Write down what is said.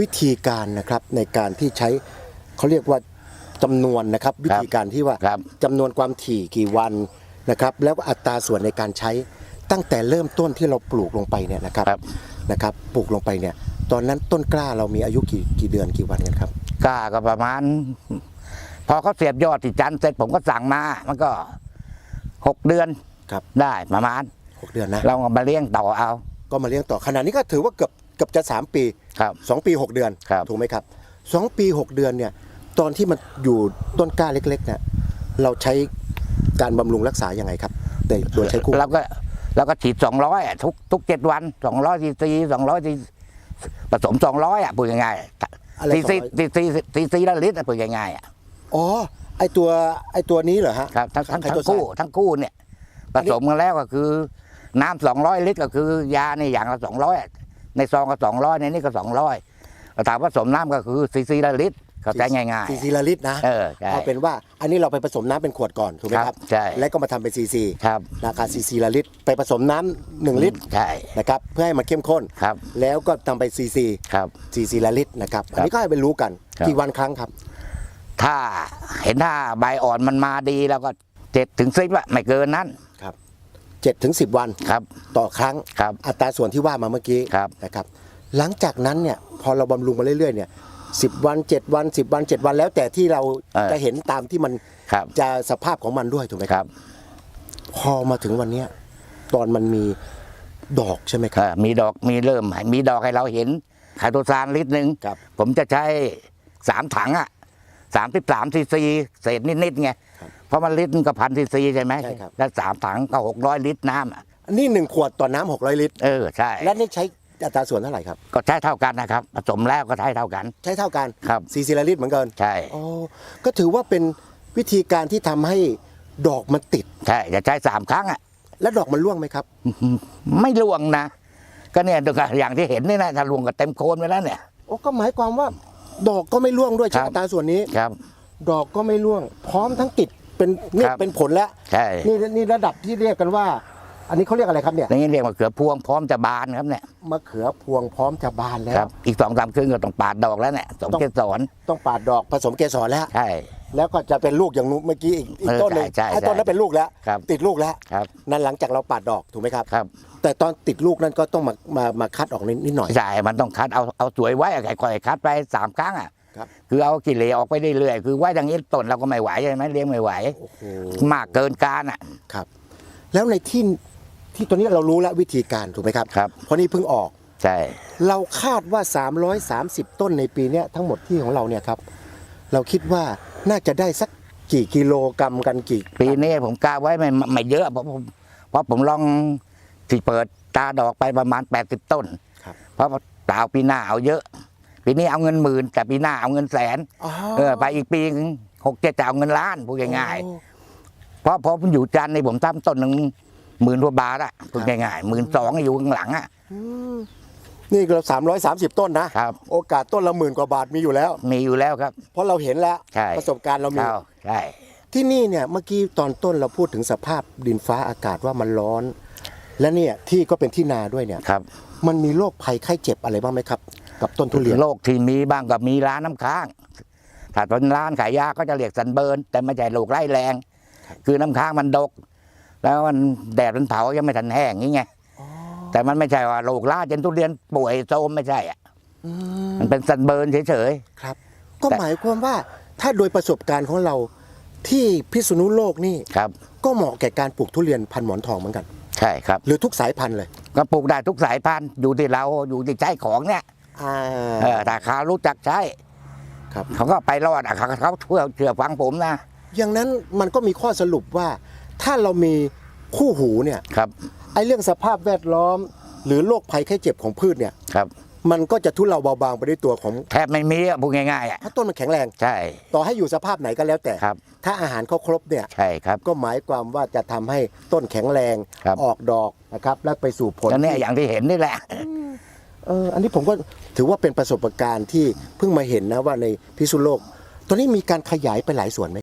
วิธีการนะครับในการที่ใช้เขาเรียกว่าจำนวนนะครับ วิธีการที่ว่าครับ จำนวนความถี่กี่วันนะครับ แล้วก็อัตราส่วนในการใช้ตั้งแต่เริ่มต้นที่เราปลูกลงไปเนี่ยนะครับครับ นะครับ ปลูกลงไปเนี่ย ตอนนั้นต้นกล้าเรามีอายุกี่กี่เดือนกี่วันกันครับ กล้าก็ประมาณ พอเขาเสียบยอดที่จันทร์เสร็จผมก็สั่งมามันก็หกเดือนครับ ได้ประมาณ หกเดือนนะ เราก็มาเลี้ยงต่อเอา ก็มาเลี้ยงต่อขนาดนี้ก็ถือว่าเกือบเกือบจะสามปีครับสองปีหกเดือน ครับ ถูกไหมครับสองปีหกเดือนเนี่ยตอนที่มันอยู่ต้นกล้าเล็กๆเนี่ยเราใช้การบำรุงรักษายังไงครับในโดยใช้คู่เราก็เราก็ฉีดสองร้อยทุกทุกเจ็ดวันสองร้อยซีซีสองร้อยซีผสมสองร้อยอะพูดง่ายอะไรๆซีซี200ซีซีซีซีละลิตรอะพูดง่ายๆอะอ๋อไอตัวไอตัวนี้เหรอฮะครับทั้งทั้งไอ้ทั้ตัวงคู่สารทั้งคู่เนี่ยผสมกันแล้วก็คือน้ำสองร้อยลิตรก็คือยาในอย่างละสองร้อย ในซองก็สองร้อยในนี้ก็สองร้อยถามว่าผสมน้ำก็คือซีซีละลิตรเข้าใจง่ายซีซีละลิตรนะๆ เออใช่ เอาเป็นว่าอันนี้เราไปผสมน้ำเป็นขวดก่อนถูกไหมคครัรับบใช่ แล้วก็มาทำเป็นซีซีครับราคาซีซีละลิตร ไปผสมน้ำหนึ่งลิตรใช่นะครับเพื่อให้มันเข้มข้น ครับแล้วก็ทำไปซีซีครับ ซีซีละลิตรนะครับอันนี้ก็ให้ไปรู้กันครับ กี่วันครั้งครับ ถ้าเห็นถ้าใบอ่อนมันมาดีแล้วก็เจ็ดถึงสิบอะไม่เกินนั้น เจ็ดถึงสิบวันครับต่อครั้งครับอัตราส่วนที่ว่ามาเมื่อกี้ครับนะครับ หลังจากนั้นเนี่ยพอเราบำรุงมาเรื่อยๆเนี่ยสิบวันเจ็ดวันสิบวันเจ็ดวันแล้วแต่ที่เราเออจะเห็นตามที่มันครับจะสภาพของมันด้วยถูกไหมคครัรับบพอมาถึงวันเนี้ยตอนมันมีดอกใช่ไหมคเอรับอมีดอกมีเริ่มมีดอกให้เราเห็นไคโตซานลิตรหนึ่งครับผมจะใช้สามถังอะสามสิบสามซีซีเศษนิดๆไง เพราะมันลิตรก็พันซีซีใช่ไหมใช่ครับ แล้วสามถังก็หกร้อยลิตรน้ำอะอันนี้หนึ่งขวดต่อน้ำหกร้อยลิตร เออใช่และนี่ใช้อัตราส่วนเท่าไหร่ครับ ก็ใช้เท่ากันนะครับผสมแล้วก็ใช้เท่ากัน ใช้เท่ากันครับซีซีละลิตรเหมือนกันใช่ อ๋อก็ถือว่าเป็นวิธีการที่ทำให้ดอกมันติด ใช่จะใช้สามครั้งอะ และดอกมันร่วงไหมครับ ไม่ล่วงนะ ก็เนี่ยอย่างที่เห็นนี่นะถ้าล่วงก็เต็มโคนไปแล้วเนี่ย โอ้ก็หมายความว่าดอกก็ไม่ร่วงด้วยครัใช้บอัตราส่วนนี้ ครับ ดอกก็ไม่ร่วง พร้อมทั้งติด เป็นนี่ครับ เป็นผลแล้ว ใช่นี่นี่ระดับที่เรียกกันว่า อันนี้เขาเรียกอะไรครับเนี่ยอย่างนี้เรียกว่าเขือพวงพร้อมจะบานครับเนี่ยมะเขือพวงพร้อมจะบานแล้ครัว บอีกสองสามครึ่งก็ต้องปาดดอกแล้วเนี่ยสมเกสรต้องปาดดอกผสมเกสรแล้ว ใช่ แล้วก็จะเป็นลูกอย่างนู้นเมื่อกี้อีกอีกเออต้นหนึงใช่ใช่ไอ้ต้นนั้นเป็นลูกแล้ว ครับ ติดลูกแล้ว ครับนั่นหลังจากเราปาดดอกถูกไหมครับ ครับแต่ตอนติดลูกนั่นก็ต้องมามามาคัดออกนิดนิดหน่อย ใช่มันต้องคัดเอาเอาสวยไว้อะค่อยๆคัดไปสามครั้งอะ ครับ คือเอากิเลสออกไปเรื่อยๆคือไว้อย่างนี้ต้นเราก็ไม่ไหวใช่ไหมเลี้ยงไม่ไหวโอ้โหมากเกินการอะ ครับ แล้วในที่ที่ตัวนี้เรารู้แล้ววิธีการถูกไหมครับ ครับ เพราะนี่เพิ่งออก ใช่ เราคาดว่า 330 ต้นในปีเนี้ยทั้งหมดที่ของเราเนี่ยครับ เราคิดว่าน่าจะได้สักกี่กิโลกรัมกันกี่ ปีนี้ผมกล้าไว้ไม่ไม่เยอะเพราะผมเพราะผมลองที่เปิดตาดอกไปประมาณ 80 ต้นครับ เพราะเปล่าปีหน้าเอาเยอะ ปีนี้เอาเงินหมื่นแต่ปีหน้าเอาเงินแสนอ๋อเออไปอีกปีหกเจ็ดจะเอาเงินล้านพูดง่ายโอ้ๆเพราะเพราะผมอยู่จันทร์ในผมทำต้นหนึ่งหมื่นกว่าบาทอะพูดง่ายๆหมื่นสองอยู่ข้างหลังอะอืมนี่เรา330ต้นนะครับ โอกาสต้นละหมื่นกว่าบาทมีอยู่แล้ว มีอยู่แล้วครับ เพราะเราเห็นแล้วใช่ประสบการณ์เรามีเข้าใช่ที่นี่เนี่ยเมื่อกี้ตอนต้นเราพูดถึงสภาพดินฟ้าอากาศว่ามันร้อน และเนี่ยที่ก็เป็นที่นาด้วยเนี่ยครับ มันมีโรคภัยไข้เจ็บอะไรบ้างไหมครับ กับต้นทุเรียนโรคที่มีบ้างก็มีร้านน้ำค้าง ถ้าเป็นร้านขายยาก็จะเรียกสันเบิร์นแต่ไม่ใช่โรคไร้แรง คือน้ำค้างมันดก แล้วมันแดดมันเผายังไม่ทันแห้งอย่างงี้ไงแต่มันไม่ใช่ว่าโรคล่าจนทุเรียนป่วยโซมไม่ใช่อะอืมมันเป็นสันเบิร์นเฉยครับ ก็แต่หมายความว่าถ้าโดยประสบการณ์ของเราที่พิษณุโลกนี่ๆครับ ก็เหมาะแก่การปลูกทุเรียนพันหมอนทองเหมือนกัน ใช่ครับ หรือทุกสายพันธุ์เลย ก็ปลูกได้ทุกสายพันธุ์อยู่ที่เราอยู่ที่ใช้ของเนี่ย อ่าเออถ้าเขารู้จักใช้ครับ เขาก็ไปรอดอะเขาเขาเชื่อเชื่อฟังผมนะอย่างนั้นมันก็มีข้อสรุปว่า ถ้าเรามีคู่หูเนี่ยครับไอ้เรื่องสภาพแวดล้อม หรือโรคภัยไข้เจ็บของพืชเนี่ย ครับ มันก็จะทุเลาเบาบางไปด้วยตัวของแทบไม่มีอะพูดง่ายๆอะเพราะต้นมันแข็งแรง ใช่ ต่อให้อยู่สภาพไหนก็แล้วแต่ ครับ ถ้าอาหารเขาครบเนี่ย ใช่ครับ ก็หมายความว่าจะทำให้ต้นแข็งแรงครับ ออกดอกนะครับ และไปสู่ผล แล้วเนี่ยที่อย่างที่เห็นนี่แหละ เอออันนี้ผมก็ถือว่าเป็นประสบการณ์ที่เพิ่งมาเห็นนะว่าในพิษุโลก ตอนนี้มีการขยายไปหลายส่วนไหม